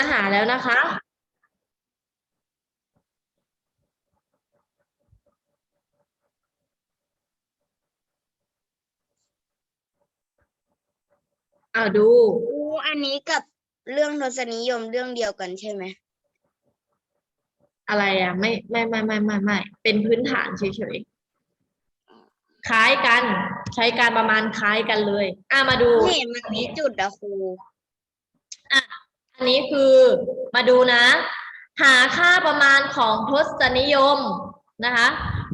อหาแล้วนะคะอ่าดูครูอันนี้กับเรื่องทศนิยมเรื่องเดียวกันใช่ไหมอะไรอะ ไม่ไม่ไม่ไม่ไม่ไม่เป็นพื้นฐานเฉยๆคล้ายกัน ใช้การประมาณคล้ายกันเลย อะมาดูไม่เห็นมันมีจุดอะครูอั นนี้คือมาดูนะ หาค่าประมาณของทศนิยมนะคะ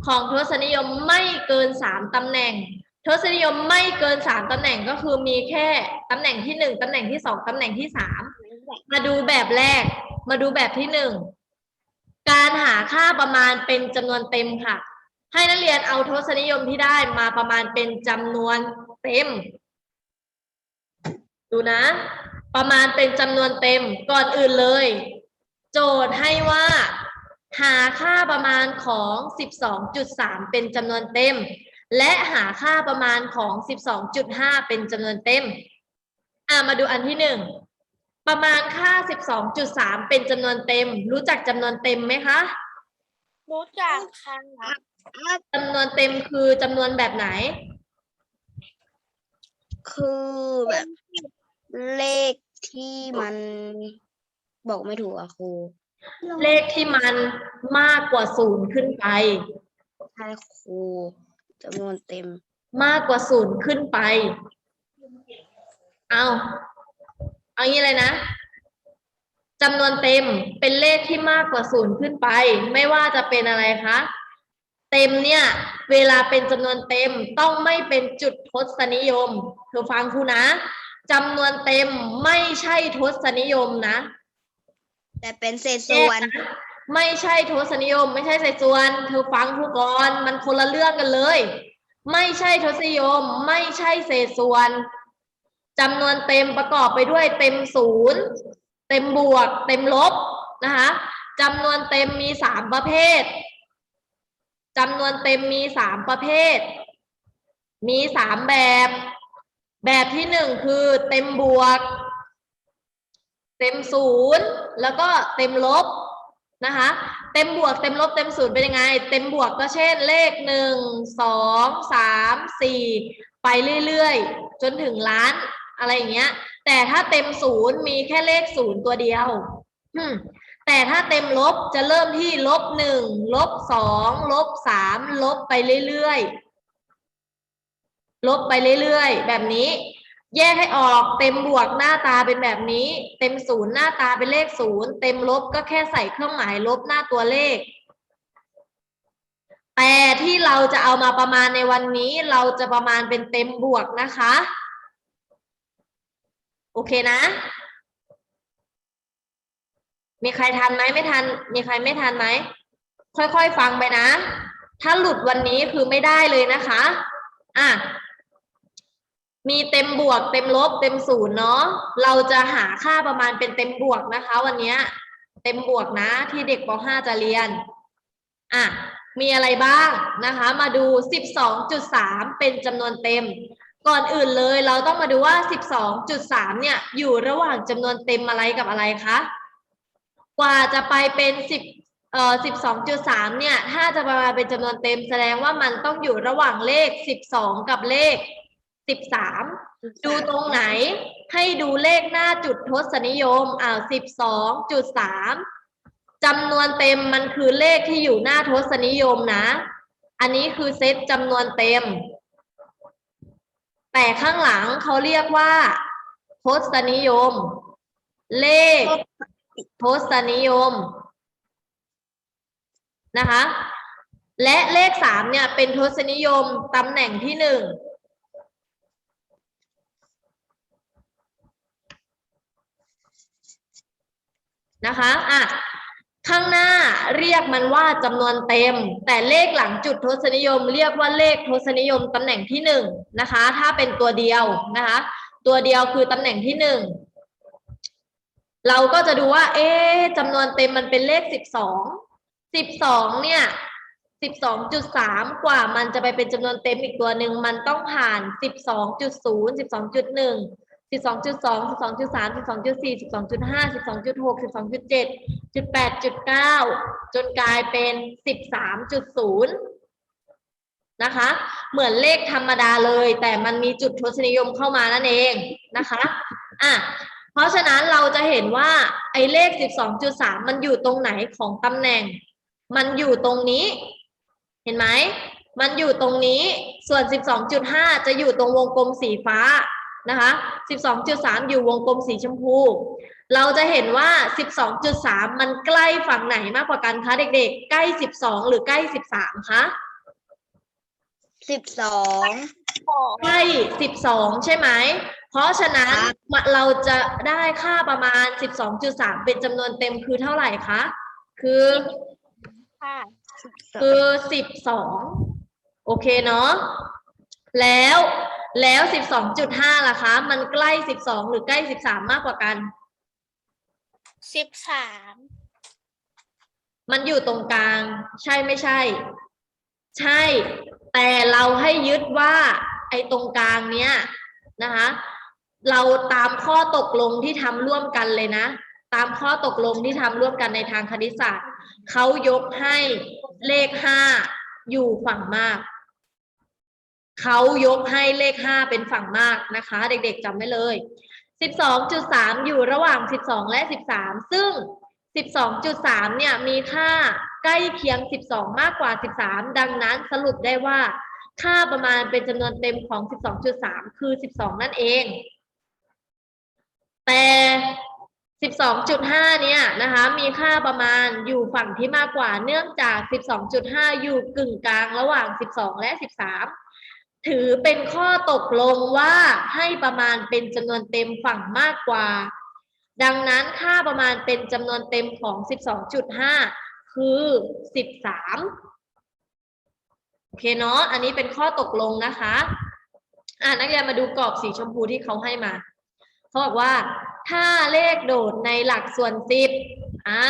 ของทศนิยมไม่เกินสามตำแหน่ง ทศนิยมไม่เกินสามตำแหน่งก็คือมีแค่ตำแหน่งที่หนึ่งตำแหน่งที่สองตำแหน่งที่สามมาดูแบบแรก มาดูแบบที่หนึ่งการหาค่าประมาณเป็นจำนวนเต็มค่ะ ให้นักเรียนเอาทศนิยมที่ได้มาประมาณเป็นจำนวนเต็ม ดูนะ ประมาณเป็นจำนวนเต็มก่อนอื่นเลย โจทย์ให้ว่า หาค่าประมาณของ 12.3 เป็นจำนวนเต็ม และหาค่าประมาณของ 12.5 เป็นจำนวนเต็มอ่ามาดูอันที่หนึ่งประมาณค่า 12.3 เป็นจำนวนเต็ม รู้จักจำนวนเต็มไหมคะรู้จักค่ะจำนวนเต็มคือจำนวนแบบไหน คือแบบเลข ที่มันบอกไม่ถูกอะครูเลขที่มันมากกว่าศูนย์ขึ้นไป ใช่ครูจำนวนเต็ม มากกว่าศูนย์ขึ้นไป เอาเอางี้เลยนะจำนวนเต็มเป็นเลขที่มากกว่าศูนย์ขึ้นไป ไม่ว่าจะเป็นอะไรคะเต็มเนี่ย เวลาเป็นจำนวนเต็มต้องไม่เป็นจุดทศนิยม เธอฟังครูนะ จำนวนเต็มไม่ใช่ทศนิยมนะ แต่เป็นเศษส่วนแยกะไม่ใช่ทศนิยม ไม่ใช่ใส่ส่วน เธอฟังครูก่อนมันคนละเรื่องกันเลย ไม่ใช่ทศนิยม ไม่ใช่เศษส่วนจำนวนเต็มประกอบไปด้วยเต็มศูนย์เต็มบวก เต็มลบนะคะจำนวนเต็มมีสามประเภทจำนวนเต็มมีสามประเภท มีสามแบบ แบบที่หนึ่งคือเต็มบวก เต็มศูนย์แล้วก็เต็มลบนะคะ เต็มบวกเต็มลบเต็มศูนย์เป็นยังไง เต็มบวกก็เช่นเลขหนึ่งสองสามสี่ไปเรื่อยๆ จนถึงล้านอะไรอย่างเงี้ย แต่ถ้าเต็มศูนย์มีแค่เลขศูนย์ตัวเดียวแต่ถ้าเต็มลบจะเริ่มที่ลบหนึ่งลบสองลบสามลบไปเรื่อยๆ ลบไปเรื่อยๆ แบบนี้ แยกให้ออกเต็มบวกหน้าตาเป็นแบบนี้ เต็มศูนย์หน้าตาเป็นเลขศูนย์เต็มลบก็แค่ใส่เครื่องหมายลบหน้าตัวเลข แต่ที่เราจะเอามาประมาณในวันนี้ เราจะประมาณเป็นเต็มบวกนะคะ โอเคนะ มีใครทันไหมไม่ทัน มีใครไม่ทันไหมค่อยๆ ฟังไปนะ ถ้าหลุดวันนี้คือไม่ได้เลยนะคะ อะ มีเต็มบวก เต็มลบ เต็มศูนย์เนาะ เราจะหาค่าประมาณเป็นเต็มบวกนะคะ วันนี้เต็มบวกนะที่เด็กป .5 จะเรียน อะ มีอะไรบ้างนะคะ มาดู 12.3 เป็นจำนวนเต็ม ก่อนอื่นเลยเราต้องมาดูว่า 12.3 เนี่ย อยู่ระหว่างจำนวนเต็มอะไรกับอะไรคะ กว่าจะไปเป็น 10 เอ่อ 12.3 เนี่ย ถ้าจะมาเป็นจำนวนเต็มแสดงว่ามันต้องอยู่ระหว่างเลข 12 กับเลข 13ดูตรงไหนให้ดูเลขหน้าจุดทศนิยมอ่า12.3จำนวนเต็มมันคือเลขที่อยู่หน้าทศนิยมนะ อันนี้คือเซตจำนวนเต็ม แต่ข้างหลังเขาเรียกว่าทศนิยม เลขทศนิยมนะคะ และเลขสามเนี่ยเป็นทศนิยมตำแหน่งที่หนึ่ง นะคะอะข้างหน้าเรียกมันว่าจำนวนเต็ม แต่เลขหลังจุดทศนิยม เรียกว่าเลขทศนิยมตำแหน่งที่หนึ่งนะคะ ถ้าเป็นตัวเดียวนะคะ ตัวเดียวคือตำแหน่งที่หนึ่งเราก็จะดูว่า เอ๊จำนวนเต็มมันเป็นเลขสิบสองสิบสองเนี่ยสิบสองจุดสามกว่ามันจะไปเป็นจำนวนเต็มอีกตัวหนึ่งมันต้องผ่านสิบสองจุดศูนย์สิบสองจุดหนึ่ง สิบสองจุดสองสิบสองจุดสามสิบสองจุดสี่สิบสองจุดห้าสิบสองจุดหกสิบสองจุดเจ็ดจุดแปดจุดเก้าจนกลายเป็นสิบสามจุดศูนย์นะคะ เหมือนเลขธรรมดาเลย แต่มันมีจุดทศนิยมเข้ามานั่นเองนะคะอะเพราะฉะนั้นเราจะเห็นว่าไอ้เลขสิบสองจุดสามมันอยู่ตรงไหนของตำแหน่ง มันอยู่ตรงนี้ เห็นไหม มันอยู่ตรงนี้ ส่วน 12.5 จะอยู่ตรงวงกลมสีฟ้า นะคะ12.3 อยู่วงกลมสีชมพู เราจะเห็นว่า 12.3 มันใกล้ฝั่งไหนมากกว่ากันคะเด็กๆ ใกล้ 12 หรือใกล้ 13 คะสิบสองใกล้ 12 ใช่ไหม เพราะฉะนั้นครับมะเราจะได้ค่าประมาณ 12.3 เป็นจำนวนเต็มคือเท่าไหร่คะ คือค่ะคือสิบสองโอเคเนาะ แล้ว แล้วสิบสองจุดห้าล่ะคะ มันใกล้สิบสองหรือใกล้สิบสามมากกว่ากัน สิบสามมันอยู่ตรงกลาง ใช่ไม่ใช่ ใช่ แต่เราให้ยึดว่าไอ้ตรงกลางเนี้ยนะคะ เราตามข้อตกลงที่ทำร่วมกันเลยนะ ตามข้อตกลงที่ทำร่วมกันในทางคณิตศาสตร์เขายกให้เลขห้าอยู่ฝั่งมาก เขายกให้เลขห้าเป็นฝั่งมากนะคะ เด็กๆจำไว้เลย 12.3 อยู่ระหว่าง 12 และ 13 ซึ่ง 12.3 เนี่ยมีค่าใกล้เคียง 12 มากกว่า 13 ดังนั้นสรุปได้ว่า ค่าประมาณเป็นจำนวนเต็มของ 12.3 คือ 12 นั่นเอง แต่ 12.5 เนี่ยนะคะมีค่าประมาณอยู่ฝั่งที่มากกว่าเนื่องจาก 12.5 อยู่กึ่งกลางระหว่าง 12 และ 13 ถือเป็นข้อตกลงว่าให้ประมาณเป็นจำนวนเต็มฝั่งมากกว่า ดังนั้นค่าประมาณเป็นจำนวนเต็มของ 12.5 คือ 13 โอเคเนาะ อันนี้เป็นข้อตกลงนะคะ อ่านักเรียนมาดูกรอบสีชมพูที่เขาให้มา เขาบอกว่า ถ้าเลขโดดในหลักส่วนสิบอ่า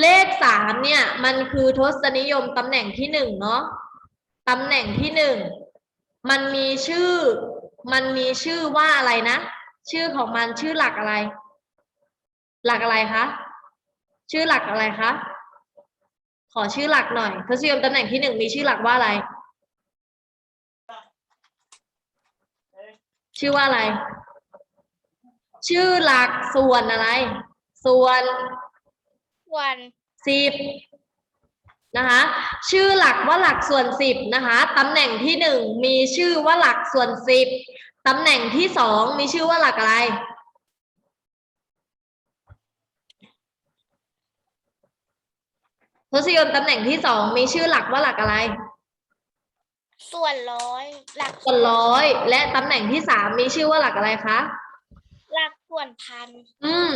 เลขสามเนี่ย มันคือทศนิยมตำแหน่งที่หนึ่งเนาะ ตำแหน่งที่หนึ่งมันมีชื่อ มันมีชื่อว่าอะไรนะ ชื่อของมันชื่อหลักอะไร หลักอะไรคะชื่อหลักอะไรคะขอชื่อหลักหน่อยทศนิยมตำแหน่งที่หนึ่งมีชื่อหลักว่าอะไร ชื่อว่าอะไร ชื่อหลักส่วนอะไร ส่วนวันสิบ นะคะชื่อหลักว่าหลักส่วนสิบนะคะตำแหน่งที่หนึ่งมีชื่อว่าหลักส่วนสิบตำแหน่งที่สองมีชื่อว่าหลักอะไร ทศนิยมตำแหน่งที่สองมีชื่อหลักว่าหลักอะไร ส่วนร้อย หลักส่วนร้อย และตำแหน่งที่สามมีชื่อว่าหลักอะไรคะหลักส่วนพัน อืม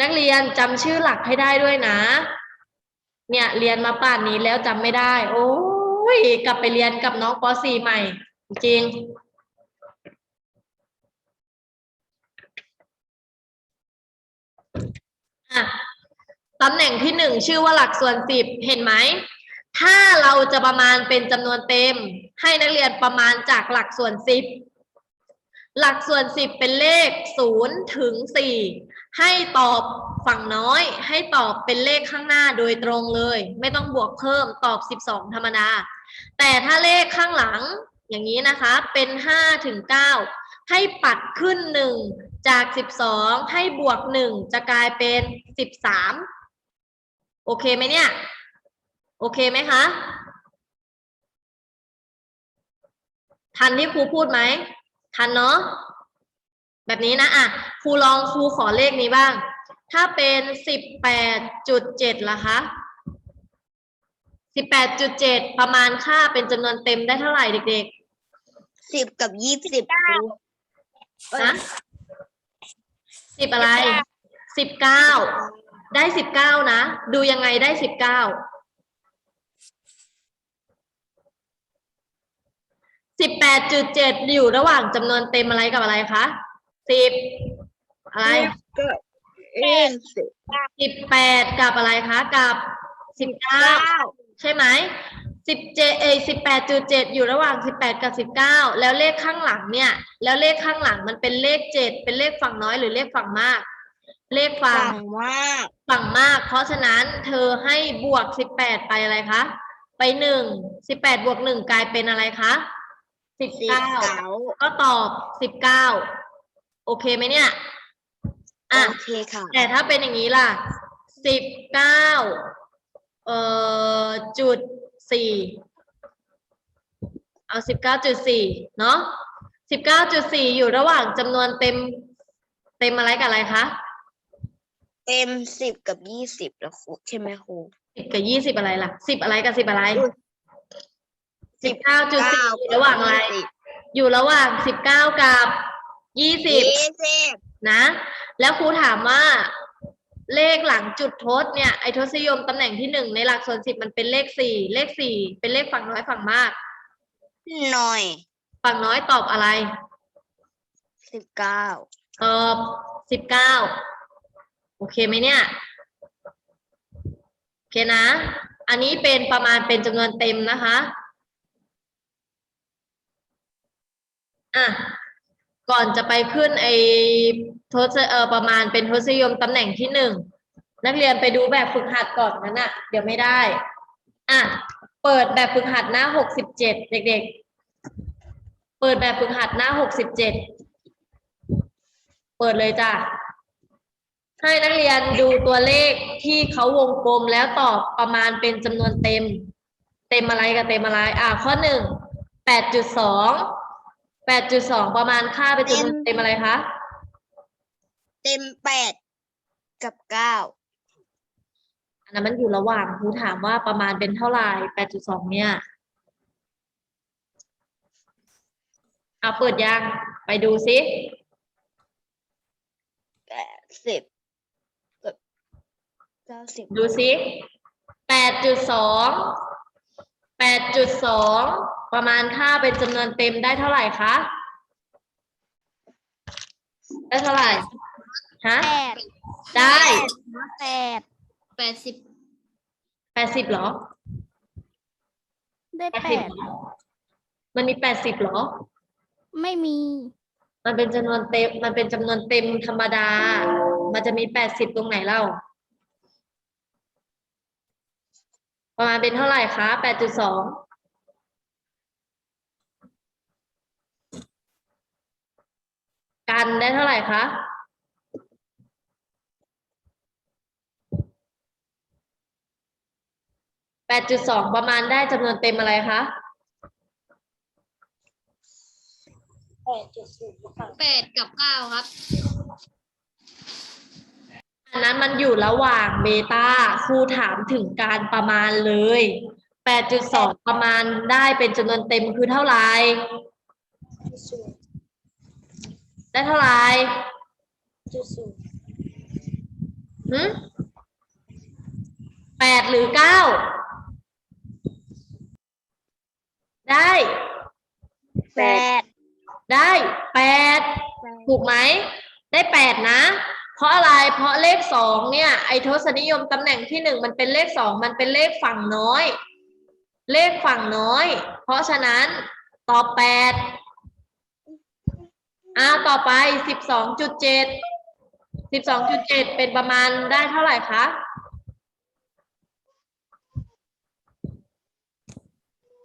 นักเรียนจำชื่อหลักให้ได้ด้วยนะ เนี่ยเรียนมาป่านนี้แล้วจำไม่ได้ โอ้ยกลับไปเรียนกับน้องป .4 ใหม่ จริง อะตำแหน่งที่หนึ่งชื่อว่าหลักส่วนสิบเห็นไหม ถ้าเราจะประมาณเป็นจำนวนเต็ม ให้นักเรียนประมาณจากหลักส่วนสิบหลักส่วนสิบเป็นเลขศูนย์ถึงสี่ ให้ตอบฝั่งน้อย ให้ตอบเป็นเลขข้างหน้าโดยตรงเลย ไม่ต้องบวกเพิ่มตอบสิบสองธรรมดา แต่ถ้าเลขข้างหลังอย่างนี้นะคะเป็นห้าถึงเก้าให้ปัดขึ้นหนึ่งจากสิบสองให้บวกหนึ่งจะกลายเป็นสิบสามโอเคไหมเนี่ย โอเคไหมคะ ทันที่ครูพูดไหม ทันเนาะ แบบนี้นะอะครูลองครูขอเลขนี้บ้าง ถ้าเป็นสิบแปดจุดเจ็ดล่ะคะสิบแปดจุดเจ็ดประมาณค่าเป็นจำนวนเต็มได้เท่าไหร่เด็กสิบกับยี่สิบครูเอ้ยๆนะสิบอะไรสิบเก้าได้สิบเก้านะ ดูยังไงได้สิบเก้าสิบแปดจุดเจ็ดอยู่ระหว่างจำนวนเต็มอะไรกับอะไรคะ สิบอะไรก็เอ็นสิบสิบแปดกับอะไรคะกับสิบเก้าใช่ไหมสิบเจเอสิบแปดจุดเจ็ดอยู่ระหว่างสิบแปดกับสิบเก้าแล้วเลขข้างหลังเนี่ย แล้วเลขข้างหลังมันเป็นเลขเจ็ดเป็นเลขฝั่งน้อยหรือเลขฝั่งมาก เลขฝั่งสั่งมากฝั่งมาก เพราะฉะนั้นเธอให้บวกสิบแปดไปอะไรคะไปหนึ่งสิบแปดบวกหนึ่งกลายเป็นอะไรคะสิบสิบเก้าเก้าก็ตอบสิบเก้า โอเคไหมเนี่ยอะโอเคค่ะ แต่ถ้าเป็นอย่างนี้ล่ะสิบเก้าเอ่อจุดสี่เอาสิบเก้าจุดสี่เนาะสิบเก้าจุดสี่อยู่ระหว่างจำนวนเต็ม เต็มอะไรกับอะไรคะเต็มสิบกับยี่สิบแล้วครูใช่ไหมครูสิบกับยี่สิบอะไรล่ะสิบอะไรกับสิบอะไรอุ๊ยสิบเก้าจุดสี่อยู่ระหว่างอะไรยี่สิบอยู่ระหว่างสิบเก้ากับ ยี่สิบยี่สิบนะ แล้วครูถามว่าเลขหลังจุดทดเนี่ยไอทศนิยมตำแหน่งที่หนึ่งในหลักส่วนสิบมันเป็นเลขสี่เลขสี่เป็นเลขฝั่งน้อยฝั่งมากหน่อย ฝั่งน้อยตอบอะไรสิบเก้าตอบสิบเก้าโอเคไหมเนี่ย โอเคนะ อันนี้เป็นประมาณเป็นจำนวนเต็มนะคะ อะ ก่อนจะไปขึ้นไอ้ทศเออประมาณเป็นทศนิยมตำแหน่งที่หนึ่งนักเรียนไปดูแบบฝึกหัดก่อนนั้นอะเดี๋ยวไม่ได้ อะ เปิดแบบฝึกหัดหน้าหกสิบเจ็ดเด็กๆ เปิดแบบฝึกหัดหน้าหกสิบเจ็ดเปิดเลยจ้ะให้นักเรียนดูตัวเลขที่เขาวงกลมแล้วตอบประมาณเป็นจำนวนเต็ม เต็มอะไรกับเต็มอะไร อ่าข้อหนึ่งแปดจุดสอง แปดจุดสองประมาณค่าเป็นจำนวนเต็มอะไรคะ เต็มแปดกับเก้าอันนั้นมันอยู่ระหว่างครูถามว่าประมาณเป็นเท่าไหร่แปดจุดสองเนี่ยเอาเปิดยังไปดูซิแปดสิบกับเก้าสิบดูซิแปดจุดสอง แปดจุดสองประมาณค่าเป็นจำนวนเต็มได้เท่าไหร่คะ ได้เท่าไหร่ ฮะ แปดได้แปดแปดสิบแปดสิบเหรอได้แปดแปสิบดมันมีแปดสิบเหรอ ไม่มี มันเป็นจำนวนเต็ม มันเป็นจำนวนเต็มธรรมดา มันจะมีแปดสิบตรงไหนเล่า ประมาณเป็นเท่าไหร่คะแปดจุดสองกันได้เท่าไหร่คะแปดจุดสองประมาณได้จำนวนเต็มอะไรคะแปดจุดศูนย์แปดกับเก้าครับ อันนั้นมันอยู่ระหว่างเบต้าครูถามถึงการประมาณเลย 8.2 ประมาณได้เป็นจำนวนเต็มคือเท่าไหร่ ได้เท่าไหร่จุดศูนย์หืมแปดหรือเก้า ได้แปดได้แปดถูกไหม ได้แปดนะ เพราะอะไรเพราะเลขสองเนี่ยไอทศนิยมตำแหน่งที่หนึ่งมันเป็นเลขสองมันเป็นเลขฝั่งน้อย เลขฝั่งน้อย เพราะฉะนั้นตอบแปดอ่าต่อไปสิบสองจุดเจ็ดสิบสองจุดเจ็ดเป็นประมาณได้เท่าไหร่คะ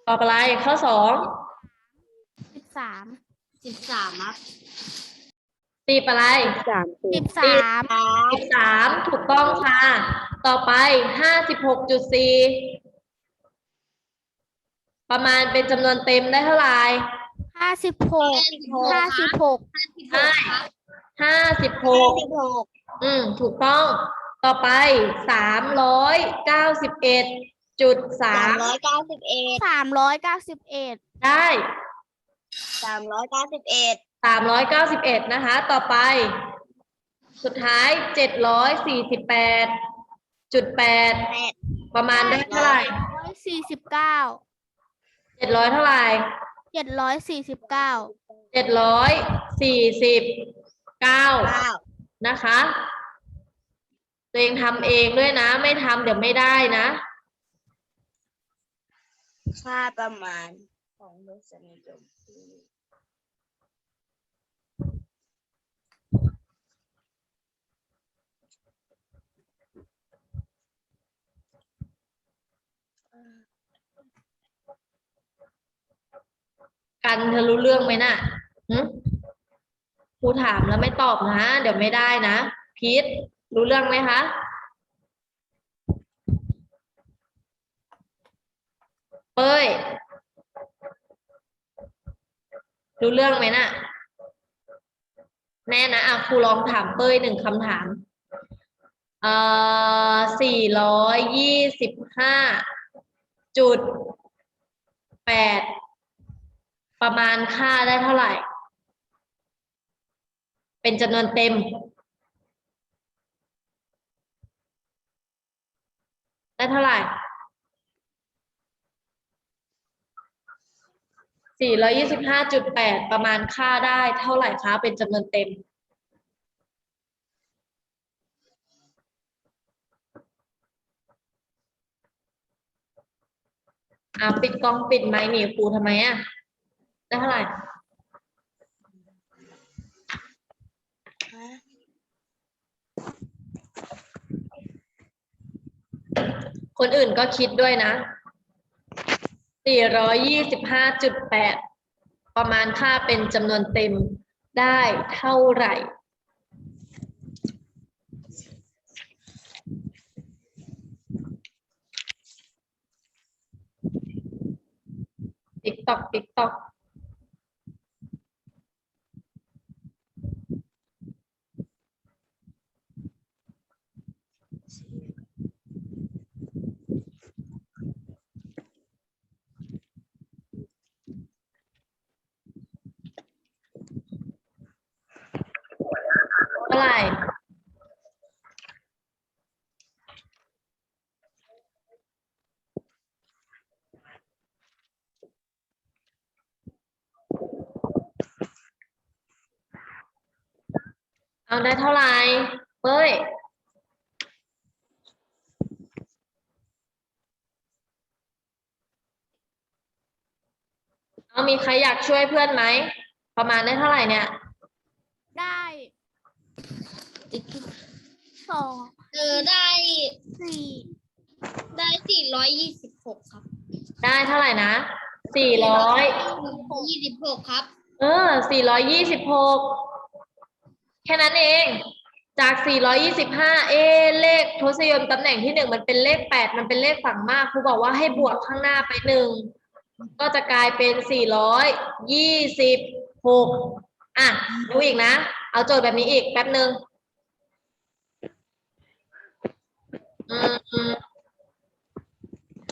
ตอบอะไรข้อสองสิบสามสิบสามครับ สิบอะไรสามสิสิบบสามสิบสามถูกต้องค่ะ ต่อไปห้าสิบหกจุดสี่ประมาณเป็นจำนวนเต็มได้เท่าไหร่ห้าสิบหกห้าสิบหกใช่ห้าสิบหห้ากสิบหกอืมถูกต้อง ต่อไปสามร้อยเก้าสิบเอ็ดจุดสาสามมร้อยเก้าสิบเอ็ดสามร้อยเก้าสิบเอ็ดได้สามร้อยเก้าสิบเอ็ด สามร้อยเก้าสิบเอ็ดนะคะ ต่อไป สุดท้ายเจ็ดร้อยสี่สิบแปดจุดแปดแปดประมาณได้เท่าไหร่ร้อยสี่สิบเก้าเจ็ดร้อยเท่าไหร่เจ็ดร้อยสี่สิบเก้าเจ็ดร้อยสี่สิบเก้าเก้านะคะ ตัวเองทำเองด้วยนะ ไม่ทำเดี๋ยวไม่ได้นะค่าประมาณของรสนิยม กันเธอรู้เรื่องไหมน่ะหึครูถามแล้วไม่ตอบนะ เดี๋ยวไม่ได้นะพีทรู้เรื่องไหมคะเป้ยรู้เรื่องไหมน่ะ แน่นะอะครูลองถามเป้ยหนึ่งคำถามเอ่อสี่ร้อยยี่สิบห้าจุดแปด ประมาณค่าได้เท่าไหร่ เป็นจำนวนเต็ม ได้เท่าไหร่สี่ร้อยี่สิบห้าจุดแปดประมาณค่าได้เท่าไหร่คะเป็นจำนวนเต็มอ่าปิดกล้องปิดไมค์หนีครูทำไมอะ ได้เท่าไหร่คนอื่นก็คิดด้วยนะ 425.8 ประมาณค่าเป็นจำนวนเต็มได้เท่าไหร่ ติ๊กตอกติ๊กตอก เท่าไหร่เอาได้เท่าไหร่เป้ยเอามีใครอยากช่วยเพื่อนไหม ประมาณได้เท่าไหร่เนี่ย สองเออได้สี่ได้สี่ร้อยยี่สิบหกครับได้เท่าไหร่นะสี่ร้อยยี่สิบหกครับ เออสี่ร้อยยี่สิบหกแค่นั้นเอง จาก 425 เอะเลขทศนิยมตำแหน่งที่หนึ่งมันเป็นเลข 8 มันเป็นเลขฝั่งมากครูบอกว่าให้บวกข้างหน้าไปหนึ่งก็จะกลายเป็น 426 อะ ดูอีกนะ เอาโจทย์แบบนี้อีกแป๊บหนึ่งอืม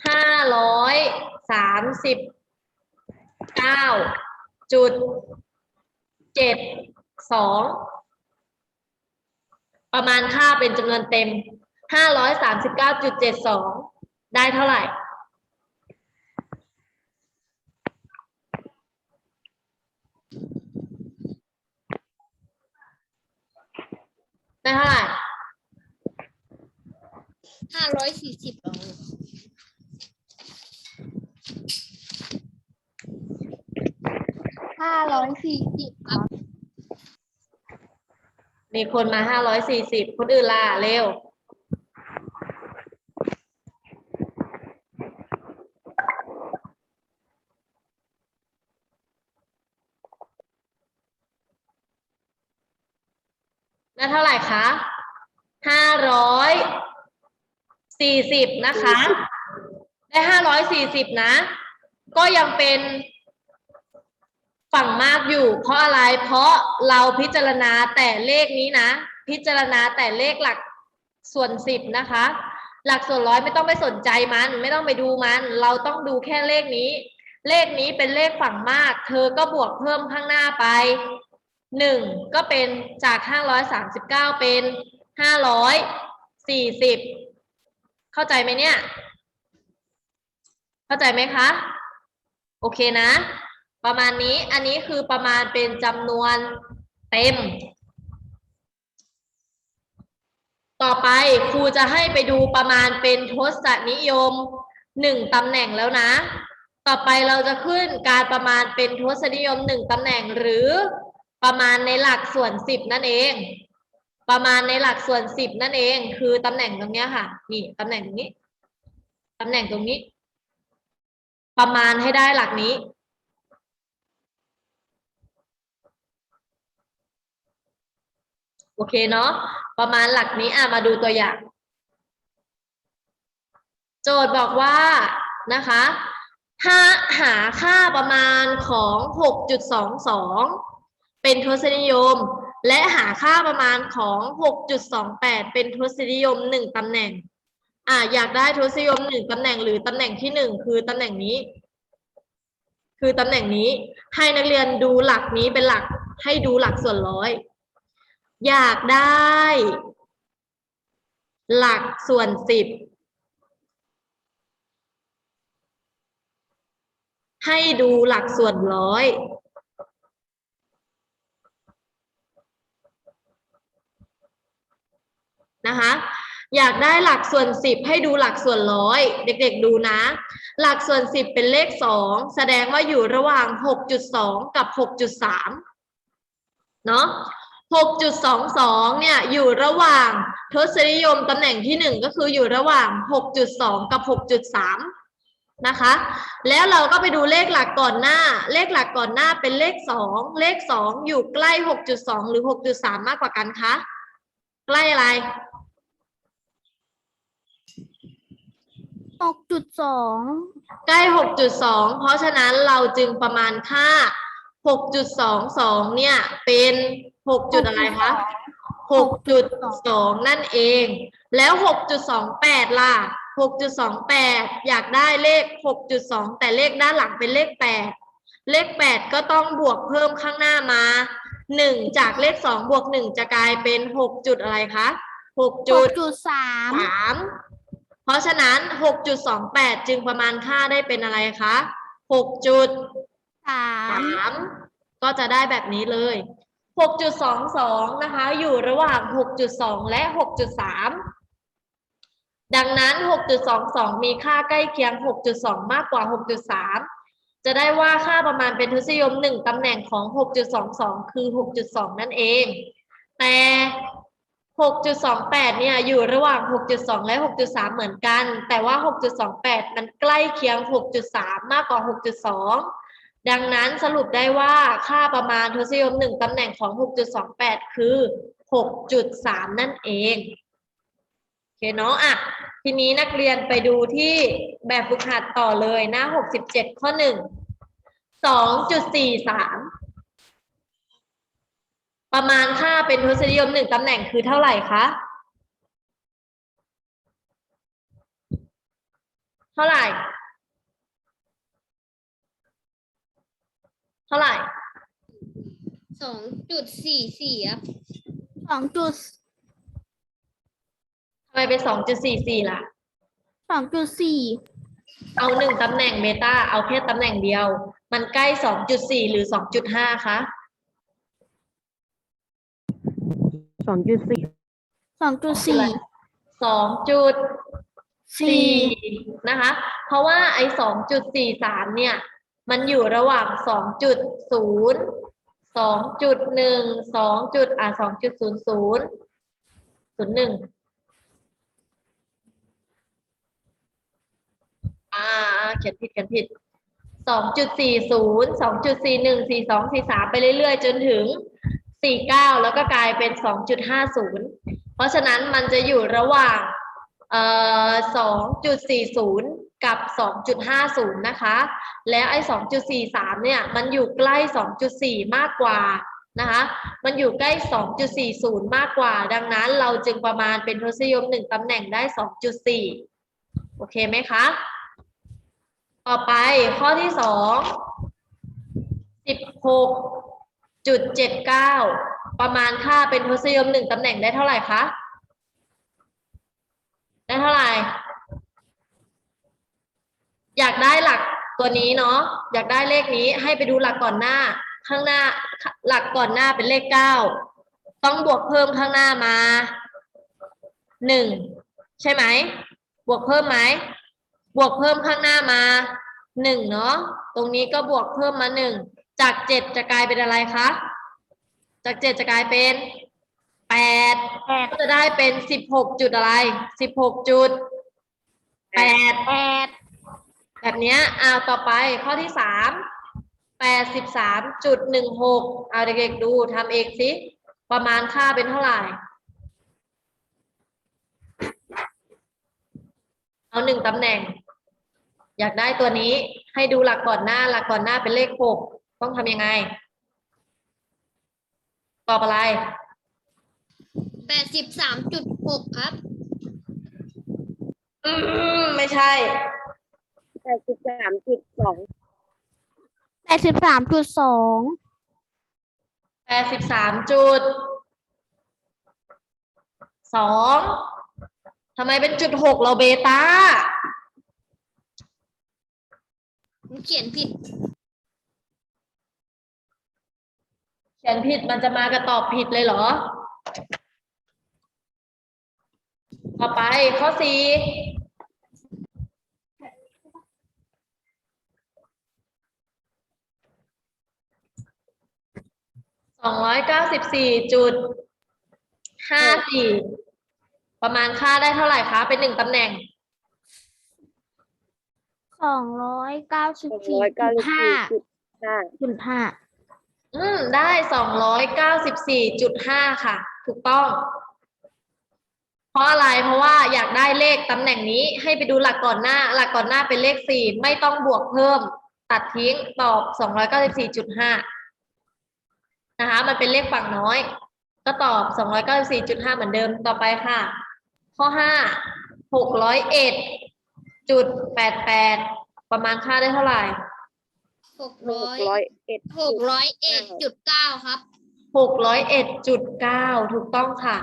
ห้าร้อยสามสิบเก้าจุดเจ็ดสองประมาณค่าเป็นจำนวนเต็มห้าร้อยสามสิบเก้าจุดเจ็ดสองได้เท่าไหร่ได้เท่าไหร่ ห้าร้อยสี่สิบแล้วห้าร้อยสี่สิบครับมีคนมาห้าร้อยสี่สิบคนอื่นล่ะเร็วได้เท่าไหร่คะห้าร้อย สี่สิบนะคะ ได้ห้าร้อยสี่สิบนะ ก็ยังเป็นฝั่งมากอยู่ เพราะอะไร เพราะเราพิจารณาแต่เลขนี้นะ พิจารณาแต่เลขหลักส่วนสิบนะคะ หลักส่วนร้อยไม่ต้องไปสนใจมัน ไม่ต้องไปดูมัน เราต้องดูแค่เลขนี้ เลขนี้เป็นเลขฝั่งมาก เธอก็บวกเพิ่มข้างหน้าไปหนึ่งก็เป็นจากห้าร้อยสามสิบเก้าเป็นห้าร้อยสี่สิบ เข้าใจไหมเนี่ย เข้าใจไหมคะ โอเคนะ ประมาณนี้อันนี้คือประมาณเป็นจำนวนเต็ม ต่อไปครูจะให้ไปดูประมาณเป็นทศนิยมหนึ่งตำแหน่งแล้วนะ ต่อไปเราจะขึ้นการประมาณเป็นทศนิยมหนึ่งตำแหน่งหรือประมาณในหลักส่วนสิบนั่นเอง ประมาณในหลักส่วนสิบนั่นเอง คือตำแหน่งตรงเนี้ยค่ะ นี่ตำแหน่งตรงนี้ตำแหน่งตรงนี้ ประมาณให้ได้หลักนี้ โอเคเนาะประมาณหลักนี้อะมาดูตัวอย่าง โจทย์บอกว่านะคะถ้าหาค่าประมาณของ 6.22 เป็นทศนิยม และหาค่าประมาณของ 6.28 เป็นทศนิยม 1ตำแหน่ง อะอยากได้ทศนิยม 1ตำแหน่งหรือตำแหน่งที่ 1 คือตำแหน่งนี้ คือตำแหน่งนี้ให้นักเรียนดูหลักนี้เป็นหลักให้ดูหลักส่วนร้อย อยากได้ หลักส่วนสิบให้ดูหลักส่วนร้อย นะคะ อยากได้หลักส่วนสิบให้ดูหลักส่วนร้อยเด็กๆดูนะ หลักส่วนสิบเป็นเลขสองแสดงว่าอยู่ระหว่างหกจุดสองกับหกจุดสามเนาะหกจุดสองสองเนี่ยอยู่ระหว่างทศนิยมตำแหน่งที่หนึ่งก็คืออยู่ระหว่างหกจุดสองกับหกจุดสามนะคะ แล้วเราก็ไปดูเลขหลักก่อนหน้า เลขหลักก่อนหน้าเป็นเลขสองเลขสองอยู่ใกล้หกจุดสองหรือหกจุดสามมากกว่ากันคะ ใกล้อะไร หกจุดสองใกล้หกจุดสองเพราะฉะนั้นเราจึงประมาณค่าหกจุดสองสองเนี่ย เป็นหกจุดอะไรคะหกจุดสองนั่นเอง แล้วหกจุดสองแปดล่ะหกจุดสองแปดอยากได้เลขหกจุดสองแต่เลขด้านหลังเป็นเลขแปดเลขแปดก็ต้องบวกเพิ่มข้างหน้ามาหนึ่งจากเลขสองบวกหนึ่งจะกลายเป็นหกจุดอะไรคะหกหจุกดจุดสามสาม เพราะฉะนั้นหกจุดสองแปดจึงประมาณค่าได้เป็นอะไรคะหกจุดสามสามก็จะได้แบบนี้เลยหกจุดสองสองนะคะ อยู่ระหว่างหกจุดสองและหกจุดสามดังนั้นหกจุดสองสองมีค่าใกล้เคียงหกจุดสองมากกว่าหกจุดสามจะได้ว่าค่าประมาณเป็นทศนิยมหนึ่งตำแหน่งของหกจุดสองสองคือหกจุดสองนั่นเอง แต่ 6.28 เนี่ยอยู่ระหว่าง 6.2 และ 6.3 เหมือนกัน แต่ว่า 6.28 มันใกล้เคียง 6.3 มากกว่า 6.2 ดังนั้นสรุปได้ว่าค่าประมาณทศนิยม 1 ตำแหน่งของ 6.28 คือ 6.3 นั่นเองโอเคเนาะอะทีนี้นักเรียนไปดูที่แบบฝึกหัดต่อเลยหน้า 67 ข้อ 1 2.43 ประมาณค่าเป็นทศนิยมหนึ่งตำแหน่งคือเท่าไหร่คะ เท่าไหร่ เท่าไหร่สองจุดสี่สี่ครับสองจุดทำไมเป็นสองจุดสี่สี่ล่ะ สองจุดสี่เอาหนึ่งตำแหน่งเบต้าเอาแค่ตำแหน่งเดียว มันใกล้สองจุดสี่หรือสองจุดห้าคะ สองจุดสี่สองจุดสี่สองจุดสี่สี่นะคะ เพราะว่าไอ้สองจุดสี่สามเนี่ย มันอยู่ระหว่างสองจุดศูนย์สองจุดหนึ่งสองจุดอะสองจุดศูนย์ศูนย์ศูนย์หนึ่งอ่าเขียนผิดเขียนผิดสองจุดสี่ศูนย์สองจุดสี่หนึ่งสี่สองสี่สามไปเรื่อยๆ จนถึง สี่เก้าแล้วก็กลายเป็นสองจุดห้าศูนย์เพราะฉะนั้นมันจะอยู่ระหว่างเอ่อสองจุดสี่ศูนย์กับสองจุดห้าศูนะคะ แล้วไอ้สองจุดสี่สามเนี่ย มันอยู่ใกล้สองจุดสี่มากกว่านะคะ มันอยู่ใกล้สองจุดสี่ศูนย์มากกว่า ดังนั้นเราจึงประมาณเป็นทศนิยมหนึ่งตำแหน่งได้สองจุดสี่โอเคไหมคะ ต่อไปข้อที่สองสิบหก จุดเจ็ดเก้าประมาณค่าเป็นทศนิยมหนึ่งตำแหน่งได้เท่าไหร่คะ ได้เท่าไหร่ อยากได้หลักตัวนี้เนาะอยากได้เลขนี้ให้ไปดูหลักก่อนหน้า ข้างหน้าหลักก่อนหน้าเป็นเลขเก้าต้องบวกเพิ่มข้างหน้ามาหนึ่งใช่ไหม บวกเพิ่มไหม บวกเพิ่มข้างหน้ามาหนึ่งเนาะตรงนี้ก็บวกเพิ่มมาหนึ่ง จากเจ็ดจะกลายเป็นอะไรคะ จากเจ็ดจะกลายเป็นแปดแปดก็จะได้เป็นสิบหกจุดอะไรสิบหกจุดแปดแปดแบบเนี้ยอ้าวต่อไปข้อที่สามแปดสิบสามจุดหนึ่งหกเอาเด็กๆดูทำเองสิประมาณค่าเป็นเท่าไหร่เอาหนึ่งตำแหน่ง อยากได้ตัวนี้ให้ดูหลักก่อนหน้าหลักก่อนหน้าเป็นเลขหก ต้องทำยังไง ตอบอะไรแปดสิบสามจุดหกครับ อืมไม่ใช่ แปดสิบสามจุดสองแปดสิบสามจุดสองแปดสิบสามจุดสองทำไมเป็นจุดหกเราเบต้า เขียนผิด เขียนผิดมันจะมากับตอบผิดเลยเหรอ ต่อไปข้อสี่สองร้อยเก้าสิบสี่จุดห้าสี่ประมาณค่าได้เท่าไหร่คะ เป็นหนึ่งตำแหน่งสองร้อยเก้าสิบสี่จุดห้าจุดห้า อืม ได้สองร้อยเก้าสิบสี่จุดห้าค่ะ ถูกต้อง เพราะอะไร เพราะว่าอยากได้เลขตำแหน่งนี้ให้ไปดูหลักก่อนหน้า หลักก่อนหน้าเป็นเลขสี่ไม่ต้องบวกเพิ่ม ตัดทิ้งตอบสองร้อยเก้าสิบสี่จุดห้านะคะ มันเป็นเลขฝั่งน้อย ก็ตอบสองร้อยเก้าสิบสี่จุดห้าเหมือนเดิมต่อไปค่ะ ข้อห้าหกร้อยเอ็ดจุดแปดแปดประมาณค่าได้เท่าไหร่ หกร้อยร้อยเอ็ดหกร้อยเอ็ดจุดเก้าครับ หกร้อยเอ็ดจุดเก้าถูกต้องค่ะ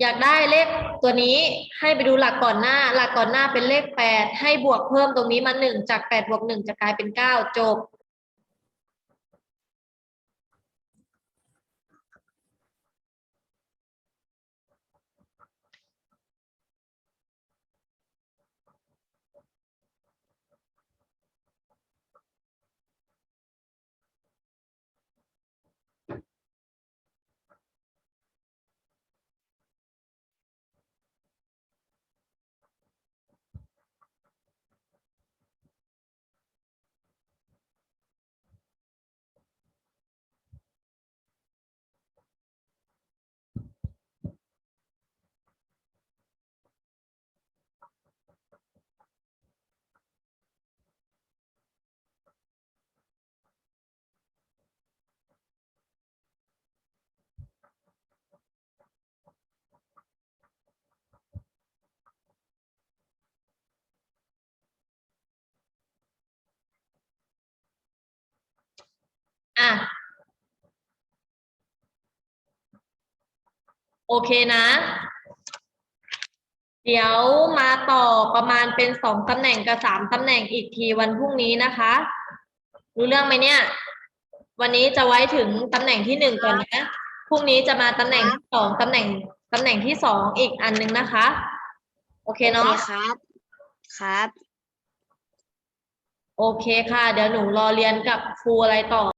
อยากได้เลขตัวนี้ให้ไปดูหลักก่อนหน้า หลักก่อนหน้าเป็นเลขแปดให้บวกเพิ่มตรงนี้มาหนึ่งจากแปดบวกหนึ่งจะกลายเป็นเก้าจบ อะ โอเคนะ เดี๋ยวมาต่อประมาณเป็นสองตำแหน่งกับสามตำแหน่งอีกทีวันพรุ่งนี้นะคะ รู้เรื่องไหมเนี่ย วันนี้จะไว้ถึงตำแหน่งที่หนึ่งก่อนนะ พรุ่งนี้จะมาตำแหน่งที่สองตำแหน่งตำแหน่งที่สองอีกอันหนึ่งนะคะ โอเคโอเนาะเคครับ ครับ โอเคค่ะ เดี๋ยวหนูรอเรียนกับครูอะไรต่อ